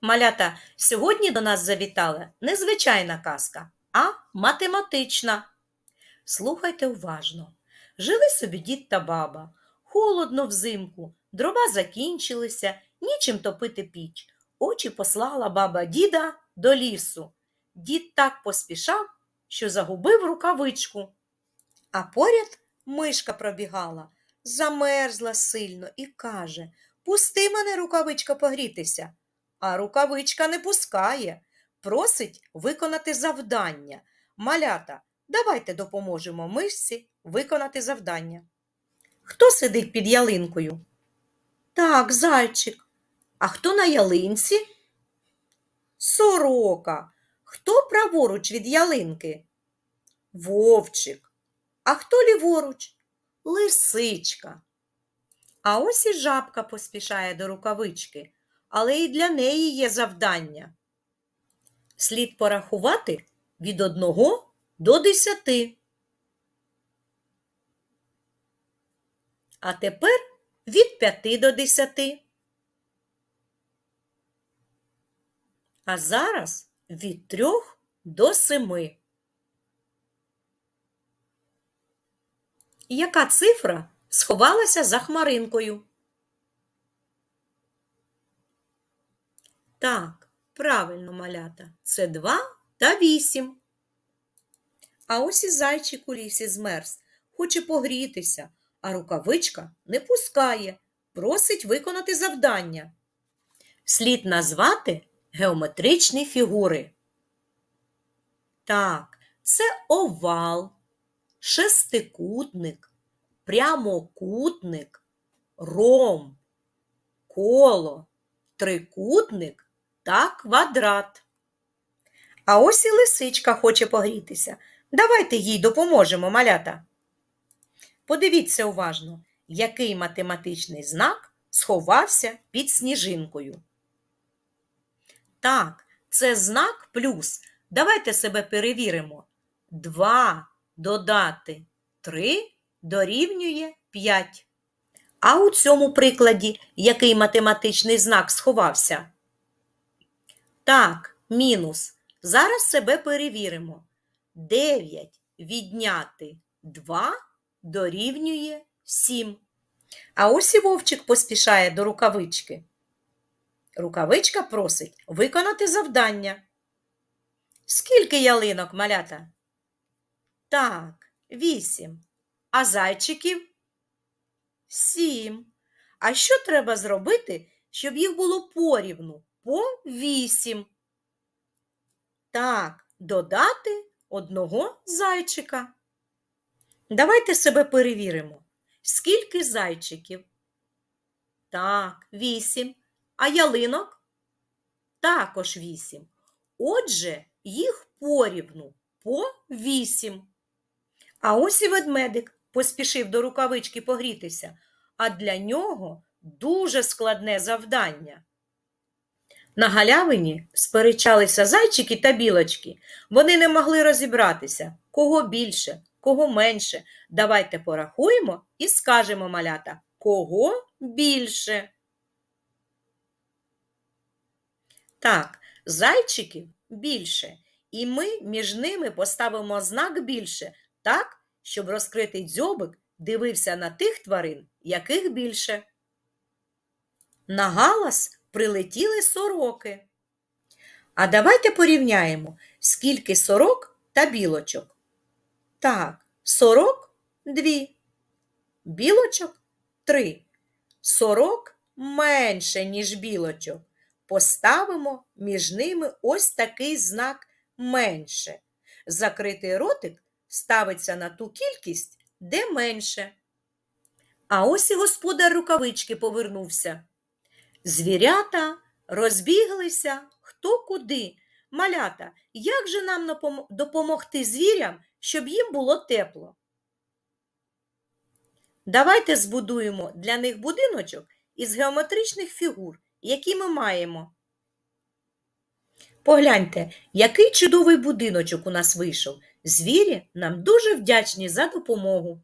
Малята, сьогодні до нас завітала не звичайна казка, а математична. Слухайте уважно. Жили собі дід та баба. Холодно взимку, дрова закінчилися, нічим топити піч. Очі послала баба діда до лісу. Дід так поспішав, що загубив рукавичку. А поряд мишка пробігала, замерзла сильно і каже Пусти мене, рукавичка, погрітися. А рукавичка не пускає, просить виконати завдання. Малята, давайте допоможемо мишці виконати завдання. Хто сидить під ялинкою? Так, зайчик. А хто на ялинці? Сорока. Хто праворуч від ялинки? Вовчик. А хто ліворуч? Лисичка. А ось і жабка поспішає до рукавички, але і для неї є завдання. Слід порахувати від одного до десяти. А тепер від п'яти до десяти. А зараз від трьох до семи. Яка цифра сховалася за хмаринкою? Так, правильно, малята, це два та вісім. А ось і зайчик у лісі змерз, хоче погрітися, а рукавичка не пускає, просить виконати завдання. Слід назвати геометричні фігури. Так, це овал, шестикутник, прямокутник, ромб, коло, трикутник та квадрат. А ось і лисичка хоче погрітися. Давайте їй допоможемо, малята. Подивіться уважно, який математичний знак сховався під сніжинкою. Так, це знак плюс. Давайте себе перевіримо. 2 додати 3 дорівнює 5. А у цьому прикладі який математичний знак сховався? Так, мінус. Зараз себе перевіримо. 9 відняти 2 дорівнює 7. А ось і вовчик поспішає до рукавички. Рукавичка просить виконати завдання. Скільки ялинок, малята? Так, вісім. А зайчиків? Сім. А що треба зробити, щоб їх було порівну? По вісім. Так, додати одного зайчика. Давайте себе перевіримо. Скільки зайчиків? Так, вісім. А ялинок? Також вісім. Отже, їх порівну по вісім. А ось і ведмедик поспішив до рукавички погрітися, а для нього дуже складне завдання. На галявині сперечалися зайчики та білочки. Вони не могли розібратися, кого більше, кого менше. Давайте порахуємо і скажемо малята, кого більше. Так, зайчиків більше, і ми між ними поставимо знак більше, так, щоб розкритий дзьобик дивився на тих тварин, яких більше. На галас прилетіли сороки. А давайте порівняємо, скільки сорок та білочок. Так, сорок дві, білочок три. Сорок менше, ніж білочок. Поставимо між ними ось такий знак менше. Закритий ротик ставиться на ту кількість, де менше. А ось і господар рукавички повернувся. Звірята розбіглися хто куди. Малята, як же нам допомогти звірям, щоб їм було тепло? Давайте збудуємо для них будиночок із геометричних фігур, які ми маємо. Погляньте, який чудовий будиночок у нас вийшов. Звірі нам дуже вдячні за допомогу.